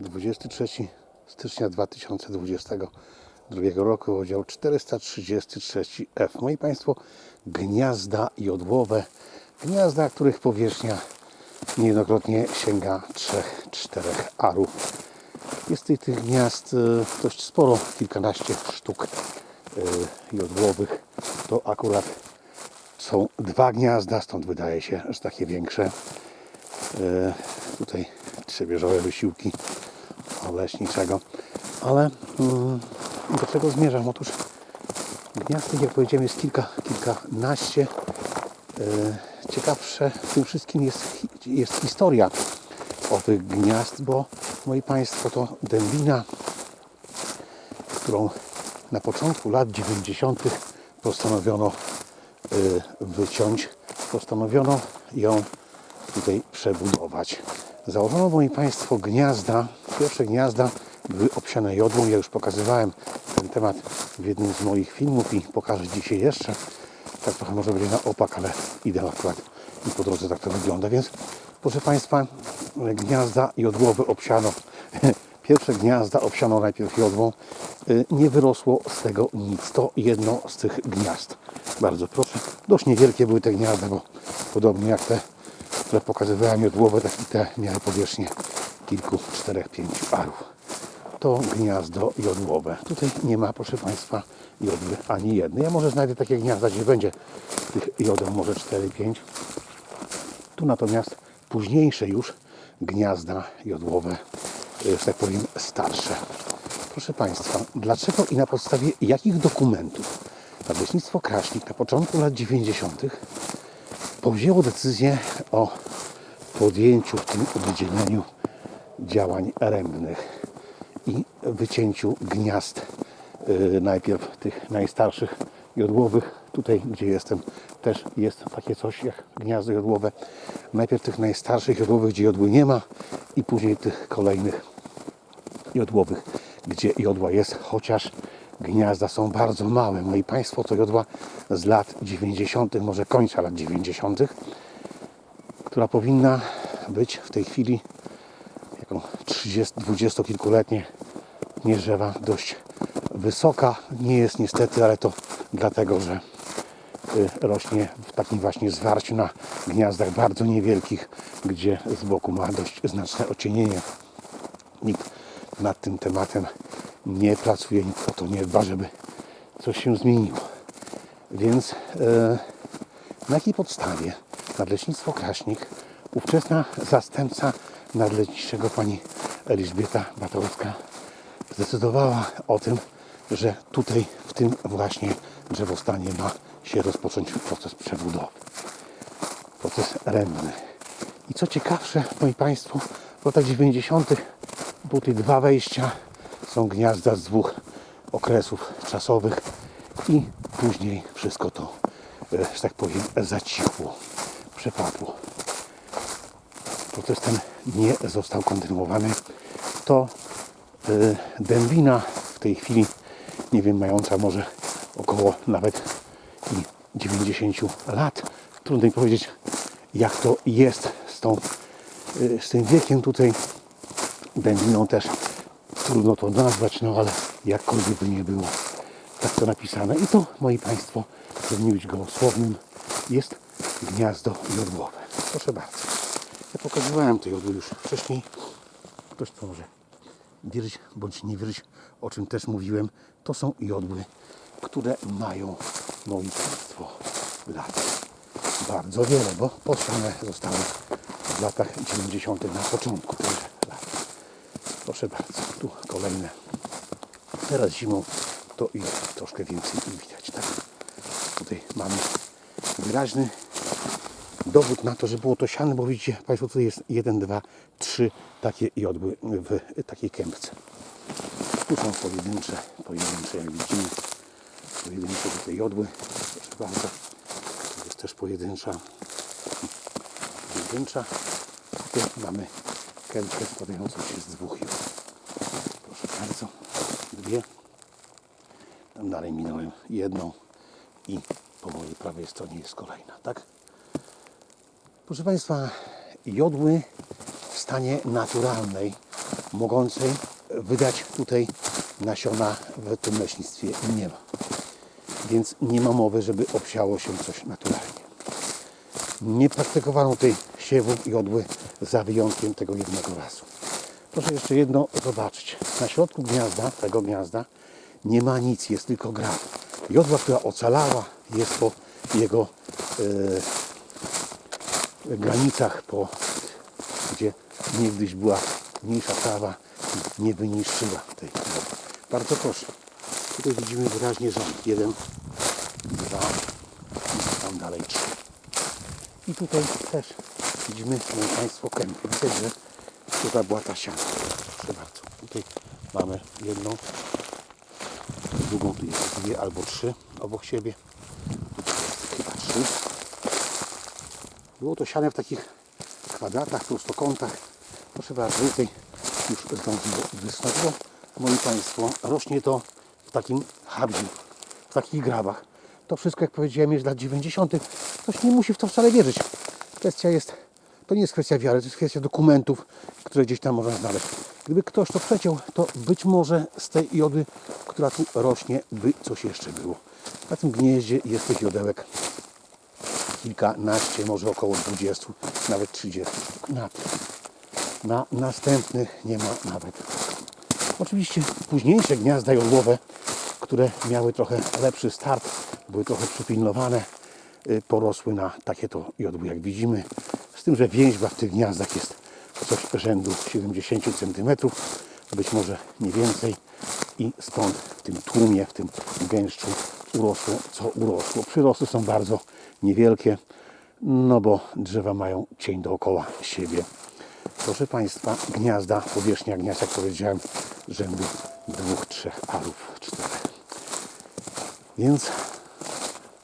23 stycznia 2022 roku, oddział 433F. Moi Państwo, gniazda jodłowe, gniazda, których powierzchnia niejednokrotnie sięga 3-4 arów. Jest tych, tych gniazd e, dość sporo, kilkanaście sztuk e, jodłowych. To akurat są dwa gniazda, stąd wydaje się, że takie większe. E, Tutaj trzebieżowe wysiłki leśniczego. Ale mm, do czego zmierzam? Otóż gniazd tych, jak powiedziałem, jest kilka, kilkanaście. E, Ciekawsze w tym wszystkim jest, jest historia owych gniazd, bo moi Państwo to dębina, którą na początku lat 90. postanowiono y, wyciąć. Postanowiono ją tutaj przebudować. Założono, moi Państwo, gniazda. Pierwsze gniazda były obsiane jodłą. Ja już pokazywałem ten temat w jednym z moich filmów i pokażę dzisiaj jeszcze. Tak trochę może będzie na opak, ale idę akurat i po drodze tak to wygląda. Więc, proszę Państwa, gniazda jodłowe obsiano. Pierwsze gniazda obsiano najpierw jodłą. Y, Nie wyrosło z tego nic. To jedno z tych gniazd. Bardzo proszę. Dość niewielkie były te gniazda, bo podobnie jak te, które pokazywałem jodłowe, tak i te miały powierzchnię kilku, czterech, pięciu arów. To gniazdo jodłowe. Tutaj nie ma, proszę Państwa, jodły ani jednej. Ja może znajdę takie gniazda, gdzie będzie tych jodeł może 4-5. Tu natomiast późniejsze już gniazda jodłowe, y, że tak powiem, starsze. Proszę Państwa, dlaczego i na podstawie jakich dokumentów Nadleśnictwo Kraśnik na początku lat 90. powzięło decyzję o podjęciu w tym oddzieleniu działań rębnych i wycięciu gniazd y, najpierw tych najstarszych jodłowych. Tutaj, gdzie jestem, też jest takie coś jak gniazdo jodłowe. Najpierw tych najstarszych jodłowych, gdzie jodły nie ma i później tych kolejnych jodłowych, gdzie jodła jest, chociaż gniazda są bardzo małe. Moi Państwo, to jodła z lat 90., może końca lat 90., która powinna być w tej chwili jaką 30, 20 kilkuletnie nie drzewa dość wysoka. Nie jest niestety, ale to dlatego, że y, rośnie w takim właśnie zwarciu na gniazdach bardzo niewielkich, gdzie z boku ma dość znaczne ocienienie. Nikt nad tym tematem nie pracuje, nikt o to nie dba, żeby coś się zmieniło. Więc e, na jakiej podstawie Nadleśnictwo Kraśnik, ówczesna zastępca nadleśniczego pani Elżbieta Batałowska zdecydowała o tym, że tutaj w tym właśnie drzewostanie ma się rozpocząć proces przebudowy proces rębny. I co ciekawsze, moi Państwo, w latach 90. tutaj dwa wejścia są gniazda z dwóch okresów czasowych i później wszystko to, e, że tak powiem, zacichło, przepadło. Proces ten nie został kontynuowany. To y, dębina w tej chwili, nie wiem, mająca może około nawet i 90 lat. Trudno mi powiedzieć, jak to jest z, tą, y, z tym wiekiem tutaj. Dębiną też trudno to nazwać, no ale jakkolwiek by nie było, tak to napisane. I to, moi Państwo, w być gołosłownym jest gniazdo jodłowe. Proszę bardzo. Ja pokazywałem te jodły już wcześniej. Ktoś to może wierzyć bądź nie wierzyć, o czym też mówiłem. To są jodły, które mają, moi Państwo, lat bardzo wiele, bo posłane zostały w latach 90. na początku tych lat. Proszę bardzo, tu kolejne. Teraz zimą to i troszkę więcej ich widać, tak? Tutaj mamy wyraźny dowód na to, że było to siane, bo widzicie Państwo, tutaj jest jeden, dwa, trzy takie jodły w takiej kępce. Tu są pojedyncze, pojedyncze jak widzimy, pojedyncze tutaj jodły, proszę bardzo. Tu jest też pojedyncza, pojedyncza. Tu mamy kępkę składającą się z dwóch jodł. Proszę bardzo, dwie. Tam dalej minąłem jedną i po mojej prawej stronie jest kolejna, tak? Proszę Państwa, jodły w stanie naturalnej mogącej wydać tutaj nasiona w tym leśnictwie nie ma. Więc nie ma mowy, żeby obsiało się coś naturalnie. Nie praktykowano tej siewu jodły za wyjątkiem tego jednego razu. Proszę jeszcze jedno zobaczyć. Na środku gniazda, tego gniazda, nie ma nic, jest tylko gra. Jodła, która ocalała, jest po jego e, granicach, po, gdzie niegdyś była mniejsza trawa i nie wyniszczyła tej jodły. Bardzo proszę. Tutaj widzimy wyraźnie rząd. Jeden, dwa i tam dalej trzy. I tutaj też widzimy szanowni Państwo kępy. Widać, że tutaj była ta ściana. Proszę bardzo. Tutaj mamy jedną, drugą, tu jest dwie albo trzy obok siebie. Tutaj jest chyba trzy. Było to siane w takich kwadratach, prostokątach. Proszę bardzo, tutaj już zdążyło wysnąć. Moi Państwo, rośnie to w takim habziu, w takich grabach. To wszystko, jak powiedziałem, jest lat 90. Ktoś nie musi w to wcale wierzyć. Kwestia jest, to nie jest kwestia wiary, to jest kwestia dokumentów, które gdzieś tam można znaleźć. Gdyby ktoś to przeciął, to być może z tej jody, która tu rośnie, by coś jeszcze było. Na tym gnieździe jest tych jodełek kilkanaście, może około 20, nawet 30 sztuk na. Na następnych nie ma nawet. Oczywiście późniejsze gniazda jodłowe, które miały trochę lepszy start, były trochę przypilnowane, y, porosły na takie to jodły, jak widzimy. Z tym, że więźba w tych gniazdach jest coś rzędu 70 cm, być może nie więcej. I stąd w tym tłumie, w tym gęszczu urosło, co urosło. Przyrosty są bardzo niewielkie, no bo drzewa mają cień dookoła siebie. Proszę Państwa, gniazda, powierzchnia gniazd, jak powiedziałem, rzędu dwóch, trzech alów, czterech. Więc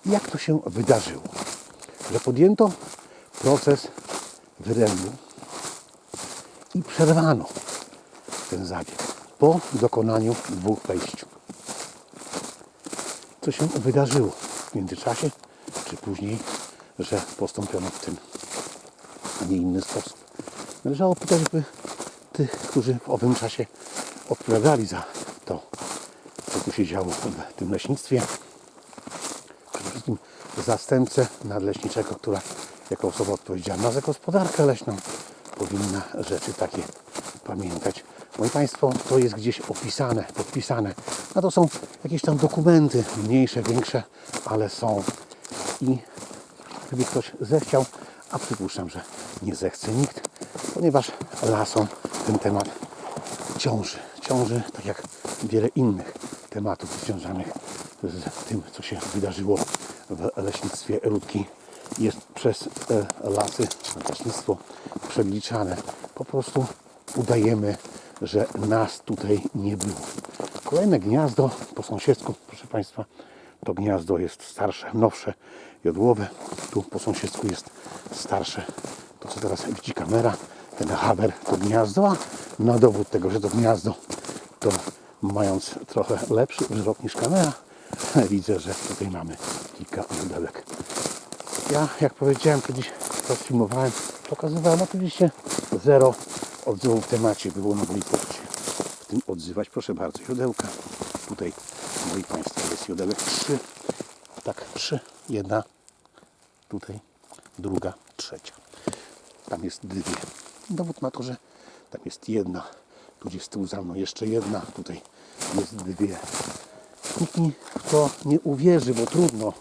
jak to się wydarzyło? Że podjęto proces wyrębu i przerwano ten zabieg po dokonaniu dwóch wejść. Co się wydarzyło w międzyczasie, czy później, że postąpiono w tym, a nie inny sposób. Należało pytać by tych, którzy w owym czasie odpowiadali za to, co tu się działo w tym leśnictwie. Przede wszystkim zastępcę nadleśniczego, która jako osoba odpowiedzialna za gospodarkę leśną powinna rzeczy takie pamiętać. Moi Państwo, to jest gdzieś opisane, podpisane. A to są jakieś tam dokumenty, mniejsze, większe, ale są. I gdyby ktoś zechciał, a przypuszczam, że nie zechce nikt, ponieważ lasom ten temat ciąży. Ciąży, tak jak wiele innych tematów związanych z tym, co się wydarzyło w leśnictwie Rudki. Jest przez lasy, leśnictwo przebliczane. Po prostu udajemy, że nas tutaj nie było. Kolejne gniazdo po sąsiedzku, proszę Państwa, to gniazdo jest starsze, nowsze, jodłowe. Tu po sąsiedzku jest starsze, to co teraz widzi kamera, ten haber to gniazdo, a na dowód tego, że to gniazdo, to mając trochę lepszy wzrok niż kamera, widzę, że tutaj mamy kilka jodelek. Ja, jak powiedziałem kiedyś, to filmowałem, pokazywałem oczywiście zero odzywów w temacie, było na mogli się w tym odzywać. Proszę bardzo, jodełka. Tutaj, moi Państwo, jest jodełek 3. Tak, 3, jedna, tutaj druga, trzecia. Tam jest dwie. Dowód na to, że tam jest jedna. Tu gdzieś z tyłu za mną jeszcze jedna. Tutaj jest dwie. Nikt mi w to nie uwierzy, bo trudno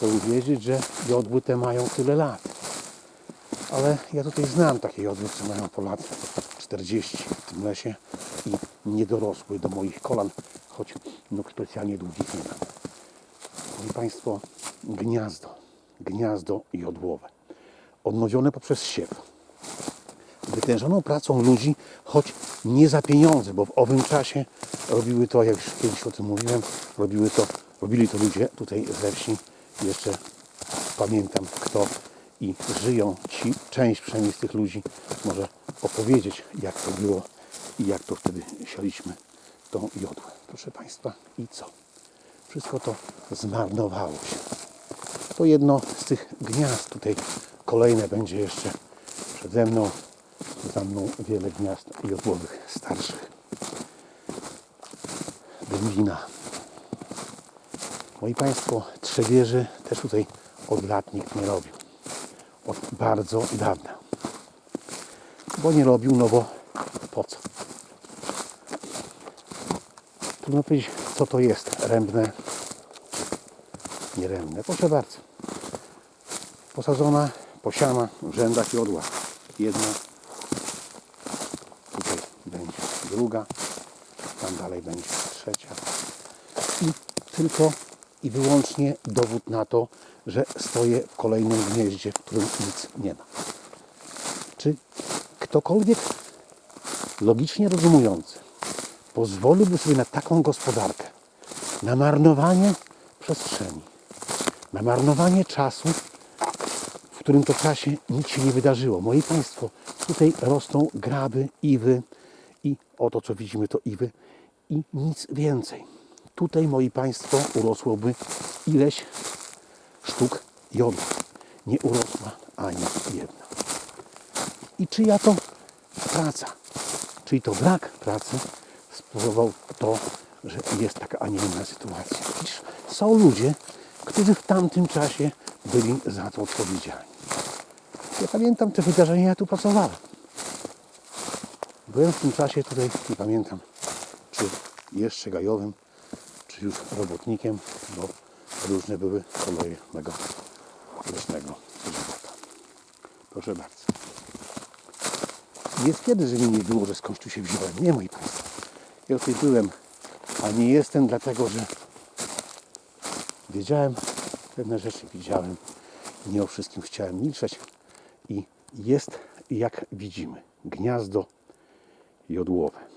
to uwierzyć, że jodły te mają tyle lat. Ale ja tutaj znam takie jodły, co mają po lat 40 w tym lesie i nie dorosły do moich kolan, choć nóg specjalnie długich nie mam. Moi Państwo, gniazdo, gniazdo jodłowe, odnowione poprzez siew, wytężoną pracą ludzi, choć nie za pieniądze, bo w owym czasie robiły to, jak już kiedyś o tym mówiłem, robiły to, robili to ludzie tutaj ze wsi. Jeszcze pamiętam kto i żyją ci, część przynajmniej z tych ludzi może opowiedzieć, jak to było i jak to wtedy sialiśmy tą jodłę. Proszę Państwa, i co? Wszystko to zmarnowało się. To jedno z tych gniazd tutaj kolejne będzie jeszcze przede mną. Za mną wiele gniazd jodłowych starszych. Dębina. Moi Państwo, trzewieży też tutaj od lat nikt nie robił. Od bardzo dawna. Bo nie robił, no bo po co? Trudno powiedzieć, co to jest. Rębne, nierębne. Proszę bardzo. Posadzona, posiana w rzędach jodła. Jedna. Tutaj będzie druga. Tam dalej będzie trzecia. I tylko i wyłącznie dowód na to, że stoję w kolejnym gnieździe, w którym nic nie ma. Czy ktokolwiek logicznie rozumujący pozwoliłby sobie na taką gospodarkę, na marnowanie przestrzeni, na marnowanie czasu, w którym to czasie nic się nie wydarzyło. Moi Państwo, tutaj rosną graby, iwy i oto co widzimy to iwy i nic więcej. Tutaj, moi Państwo, urosłoby ileś sztuk jodu. Nie urosła ani jedna. I czyja to praca, czyli to brak pracy spowodował to, że jest taka, a nie inna sytuacja. Przecież są ludzie, którzy w tamtym czasie byli za to odpowiedzialni. Ja pamiętam te wydarzenia, ja tu pracowałem. Byłem w tym czasie tutaj, nie pamiętam, czy jeszcze gajowym, już robotnikiem, bo różne były koleje mego leśnego żywota. Proszę bardzo. Jest kiedy, że mi nie było, że skądś tu się wziąłem. Nie, moi Państwo. Ja tutaj byłem, a nie jestem dlatego, że wiedziałem, pewne rzeczy widziałem. Nie o wszystkim chciałem milczeć. I jest, jak widzimy, gniazdo jodłowe.